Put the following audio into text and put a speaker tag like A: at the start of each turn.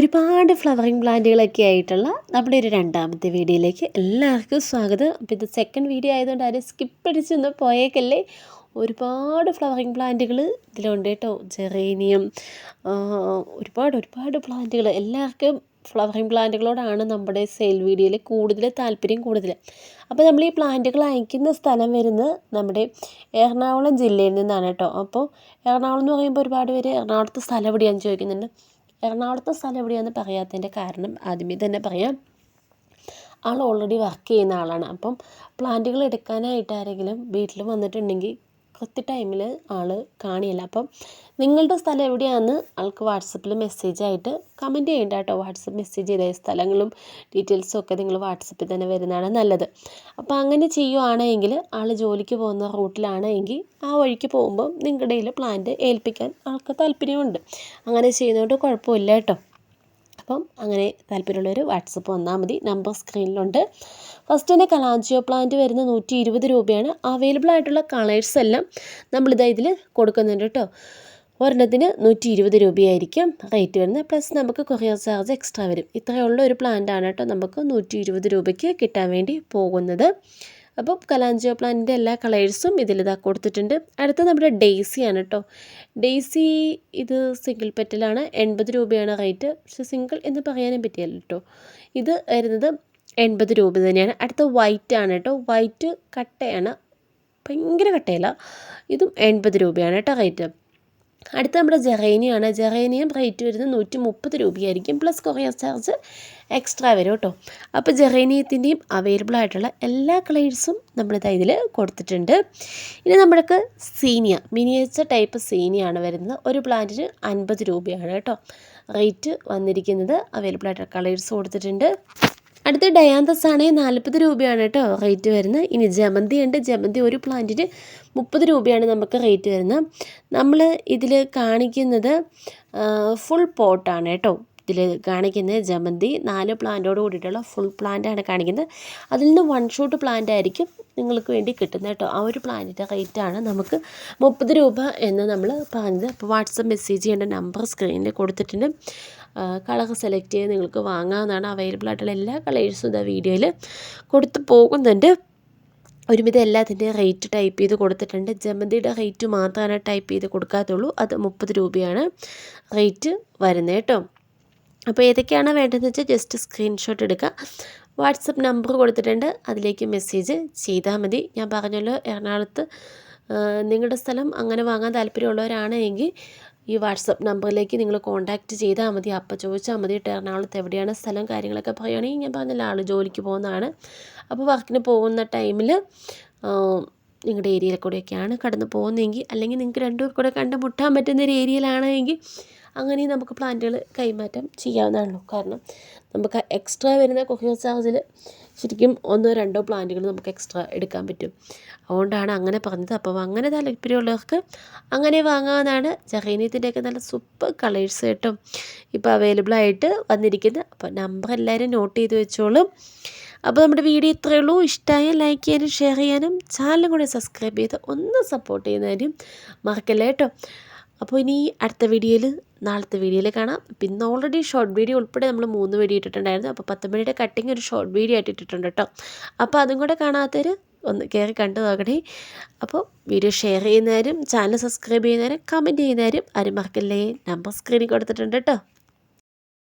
A: ഒരുപാട് ഫ്ലവറിങ് പ്ലാന്റുകളൊക്കെ ആയിട്ടുള്ള നമ്മുടെ ഒരു രണ്ടാമത്തെ വീഡിയോയിലേക്ക് എല്ലാവർക്കും സ്വാഗതം. അപ്പോൾ ഇത് സെക്കൻഡ് വീഡിയോ ആയതുകൊണ്ട് ആരും സ്കിപ്പ് അടിച്ചൊന്ന് പോയേക്കല്ലേ? ഒരുപാട് ഫ്ലവറിങ് പ്ലാന്റുകൾ ഇതിലുണ്ട് കേട്ടോ. ജെറേനിയം ഒരുപാട് ഒരുപാട് പ്ലാന്റുകൾ എല്ലാവർക്കും ഫ്ലവറിങ് പ്ലാന്റുകളോടാണ് നമ്മുടെ സെയിൽ വീഡിയോയിൽ കൂടുതൽ താല്പര്യം കൂടുതൽ. അപ്പോൾ നമ്മൾ ഈ പ്ലാന്റുകൾ അയക്കുന്ന സ്ഥലം വരുന്നത് നമ്മുടെ എറണാകുളം ജില്ലയിൽ നിന്നാണ് കേട്ടോ. അപ്പോൾ എറണാകുളം എന്ന് പറയുമ്പോൾ ഒരുപാട് പേര് എറണാകുളത്ത് സ്ഥലം എവിടെയാണെന്ന് ചോദിക്കുന്നുണ്ട്. എറണാകുളത്തെ സ്ഥലം എവിടെയാണെന്ന് പറയാത്തതിന്റെ കാരണം ആദ്യമേ തന്നെ പറയാം. ആൾ ഓൾറെഡി വർക്ക് ചെയ്യുന്ന ആളാണ്. അപ്പം പ്ലാന്റുകൾ എടുക്കാനായിട്ട് ആരെങ്കിലും വീട്ടിൽ വന്നിട്ടുണ്ടെങ്കിൽ കൃത്യ ടൈമിൽ ആൾ കാണില്ല അപ്പം നിങ്ങളുടെ സ്ഥലം എവിടെയാണെന്ന് ആൾക്ക് വാട്സപ്പിൽ മെസ്സേജ് ആയിട്ട് കമന്റ് ചെയ്യേണ്ട കേട്ടോ വാട്സപ്പ് മെസ്സേജ് ചെയ്ത. സ്ഥലങ്ങളും ഡീറ്റെയിൽസും ഒക്കെ നിങ്ങൾ വാട്സപ്പിൽ തന്നെ വരുന്നതാണ് നല്ലത്. അപ്പോൾ അങ്ങനെ ചെയ്യുവാണെങ്കിൽ ആൾ ജോലിക്ക് പോകുന്ന റൂട്ടിലാണെങ്കിൽ ആ വഴിക്ക് പോകുമ്പോൾ നിങ്ങളുടെ പ്ലാന്റ് ഏൽപ്പിക്കാൻ ആൾക്ക് താല്പര്യമുണ്ട്. അങ്ങനെ ചെയ്യുന്നതുകൊണ്ട് കുഴപ്പമില്ല കേട്ടോ. അപ്പം അങ്ങനെ താല്പര്യമുള്ളവർ വാട്സപ്പ് വന്നാൽ മതി. നമ്പർ സ്ക്രീനിലുണ്ട്. ഫസ്റ്റ് തന്നെ കലാഞ്ചിയോ പ്ലാന്റ് വരുന്ന നൂറ്റി ഇരുപത് രൂപയാണ്. അവൈലബിൾ ആയിട്ടുള്ള കളേഴ്സ് എല്ലാം നമ്മളിതാ ഇതിൽ കൊടുക്കുന്നുണ്ട് കേട്ടോ ഒരെണ്ണത്തിന് നൂറ്റി ഇരുപത് രൂപയായിരിക്കും റേറ്റ് വരുന്നത്. പ്ലസ് നമുക്ക് കൊറിയർ ചാർജ് എക്സ്ട്രാ വരും. ഇത്രയുള്ള ഒരു പ്ലാന്റ് ആണ് കേട്ടോ നമുക്ക് നൂറ്റി ഇരുപത് രൂപയ്ക്ക് കിട്ടാൻ വേണ്ടി പോകുന്നത്. അപ്പോൾ കലാഞ്ചിയോ പ്ലാന്റിന്റെ എല്ലാ കളേഴ്സും ഇതിലിതാ കൊടുത്തിട്ടുണ്ട്. അടുത്ത നമ്മുടെ ഡെയ്സിയാണ് കേട്ടോ ഡെയ്സി ഇത് സിംഗിൾ പെറ്റലാണ്. എൺപത് രൂപയാണ് റേറ്റ്. പക്ഷെ സിംഗിൾ എന്ന് പറയാനും പറ്റിയല്ലോ കേട്ടോ ഇത് വരുന്നത് എൺപത് രൂപ തന്നെയാണ്. അടുത്ത വൈറ്റ് ആണ് കേട്ടോ വൈറ്റ് കട്ടയാണ്. ഭയങ്കര കട്ടയല്ല ഇതും എൺപത് രൂപയാണ് കേട്ടോ റേറ്റ്. അടുത്ത നമ്മുടെ ജെറേനിയാണ്. ജെറേനിയം റേറ്റ് വരുന്നത് നൂറ്റി മുപ്പത് രൂപയായിരിക്കും. പ്ലസ് കൊറിയർ ചാർജ് എക്സ്ട്രാ വരും കേട്ടോ. അപ്പോൾ ജെറേനിയത്തിന്റെയും അവൈലബിൾ ആയിട്ടുള്ള എല്ലാ കളേഴ്സും നമ്മളിതാ ഇതിൽ കൊടുത്തിട്ടുണ്ട്. ഇനി നമ്മൾക്ക് സീനിയ മിനിയേച്ചർ ടൈപ്പ് സീനിയാണ് വരുന്നത്. ഒരു പ്ലാന്റിന് അൻപത് രൂപയാണ് കേട്ടോ. റേറ്റ് വന്നിരിക്കുന്നത് അവൈലബിൾ ആയിട്ടുള്ള കളേഴ്സ് കൊടുത്തിട്ടുണ്ട്. അടുത്ത ഡയാന്തസ് ആണെങ്കിൽ നാൽപ്പത് രൂപയാണ് കേട്ടോ റേറ്റ് വരുന്നത്. ഇനി ജമന്തി ഉണ്ട്. ജമന്തി ഒരു പ്ലാന്റിന് മുപ്പത് രൂപയാണ് നമുക്ക് റേറ്റ് വരുന്നത്. നമ്മൾ ഇതിൽ കാണിക്കുന്നത് ഫുൾ പോട്ടാണ് കേട്ടോ. ഇതിൽ കാണിക്കുന്നത് ജമന്തി. നാല് പ്ലാന്റോട് കൂടിയിട്ടുള്ള ഫുൾ പ്ലാന്റാണ് കാണിക്കുന്നത്. അതിൽ നിന്ന് വൺ ഷോട്ട് പ്ലാന്റ് ആയിരിക്കും നിങ്ങൾക്ക് വേണ്ടി കിട്ടുന്നത് കേട്ടോ. ആ ഒരു പ്ലാന്റിന്റെ റേറ്റാണ് നമുക്ക് മുപ്പത് രൂപ എന്ന് നമ്മൾ പറഞ്ഞത്. അപ്പോൾ വാട്സപ്പ് മെസ്സേജ് ചെയ്യേണ്ട നമ്പർ സ്ക്രീനിൽ കൊടുത്തിട്ടുണ്ട്. കളർ സെലക്ട് ചെയ്ത് നിങ്ങൾക്ക് വാങ്ങാവുന്നതാണ് അവൈലബിൾ ആയിട്ടുള്ള എല്ലാ കളേഴ്സും ഇതാ വീഡിയോയിൽ കൊടുത്തു പോകുന്നുണ്ട്. ഒരുവിധം എല്ലാത്തിന്റെ റേറ്റ് ടൈപ്പ് ചെയ്ത് കൊടുത്തിട്ടുണ്ട്. ജമന്തിയുടെ റേറ്റ് മാത്രമാണ് ടൈപ്പ് ചെയ്ത് കൊടുക്കാത്തുള്ളൂ. അത് മുപ്പത് രൂപയാണ് റേറ്റ് വരുന്നത് കേട്ടോ. അപ്പോൾ ഏതൊക്കെയാണ് വേണ്ടതെന്ന് വെച്ചാൽ ജസ്റ്റ് സ്ക്രീൻഷോട്ട് എടുക്കുക. വാട്സപ്പ് നമ്പർ കൊടുത്തിട്ടുണ്ട്. അതിലേക്ക് മെസ്സേജ് ചെയ്താൽ മതി. ഞാൻ പറഞ്ഞല്ലോ എറണാകുളത്ത് നിങ്ങളുടെ സ്ഥലം അങ്ങനെ വാങ്ങാൻ താല്പര്യമുള്ളവരാണ് എങ്കിൽ ഈ വാട്സപ്പ് നമ്പറിലേക്ക് നിങ്ങൾ കോൺടാക്റ്റ് ചെയ്താൽ മതി. അപ്പം ചോദിച്ചാൽ മതി എറണാകുളത്ത് എവിടെയാണ് സ്ഥലം? കാര്യങ്ങളൊക്കെ പറയുകയാണെങ്കിൽ ഞാൻ പറഞ്ഞില്ല ആൾ ജോലിക്ക് പോകുന്നതാണ്. അപ്പോൾ വർക്കിന് പോകുന്ന ടൈമിൽ നിങ്ങളുടെ ഏരിയയിൽ കൂടെയൊക്കെയാണ് കടന്നു പോകുന്നതെങ്കിൽ അല്ലെങ്കിൽ നിങ്ങൾക്ക് രണ്ടുപേർ കൂടെ കണ്ടുമുട്ടാൻ പറ്റുന്ന ഒരു ഏരിയയിലാണെങ്കിൽ അങ്ങനെ നമുക്ക് പ്ലാന്റുകൾ കൈമാറ്റം ചെയ്യാവുന്നതാണല്ലോ കാരണം നമുക്ക് എക്സ്ട്രാ വരുന്ന കൊറിയർ ചാർജിൽ ശരിക്കും ഒന്നോ രണ്ടോ പ്ലാന്റുകൾ നമുക്ക് എക്സ്ട്രാ എടുക്കാൻ പറ്റും. അതുകൊണ്ടാണ് അങ്ങനെ പറഞ്ഞത്. അപ്പോൾ അങ്ങനെ താല്പര്യമുള്ളവർക്ക് അങ്ങനെ വാങ്ങാവുന്നതാണ്. ജഹീനത്തിന്റെയൊക്കെ നല്ല സൂപ്പർ കളേഴ്സ് കേട്ടോ. ഇപ്പോൾ അവൈലബിൾ ആയിട്ട് വന്നിരിക്കുന്നത്. അപ്പോൾ നമ്പർ എല്ലാവരും നോട്ട് ചെയ്ത് വെച്ചോളും. അപ്പോൾ നമ്മുടെ വീഡിയോ ഇത്രയേ ഉള്ളൂ. ഇഷ്ടമായ ലൈക്ക് ചെയ്യാനും ഷെയർ ചെയ്യാനും ചാനലും കൂടെ സബ്സ്ക്രൈബ് ചെയ്ത് ഒന്ന് സപ്പോർട്ട് ചെയ്യുന്നതിനും മറക്കല്ലേ കേട്ടോ. അപ്പോൾ ഇനി അടുത്ത വീഡിയോയിൽ നാളത്തെ വീഡിയോയിൽ കാണാം. പിന്നെ ഓൾറെഡി ഷോർട്ട് വീഡിയോ ഉൾപ്പെടെ നമ്മൾ മൂന്ന് വീഡിയോ ഇട്ടിട്ടുണ്ടായിരുന്നു. അപ്പോൾ പത്ത് മണിയുടെ കട്ടിങ് ഒരു ഷോർട്ട് വീഡിയോ ആയിട്ട് ഇട്ടിട്ടുണ്ട് കേട്ടോ. അപ്പോൾ അതും കൂടെ കാണാത്തവർ ഒന്ന് കയറി കണ്ടു നോക്കണേ. അപ്പോൾ വീഡിയോ ഷെയർ ചെയ്യുന്നവരും ചാനൽ സബ്സ്ക്രൈബ് ചെയ്യുന്നവരും കമന്റ് ചെയ്യുന്നവരും ആരും മറക്കല്ലേ? നമ്പർ സ്ക്രീനിൽ കൊടുത്തിട്ടുണ്ട് കേട്ടോ.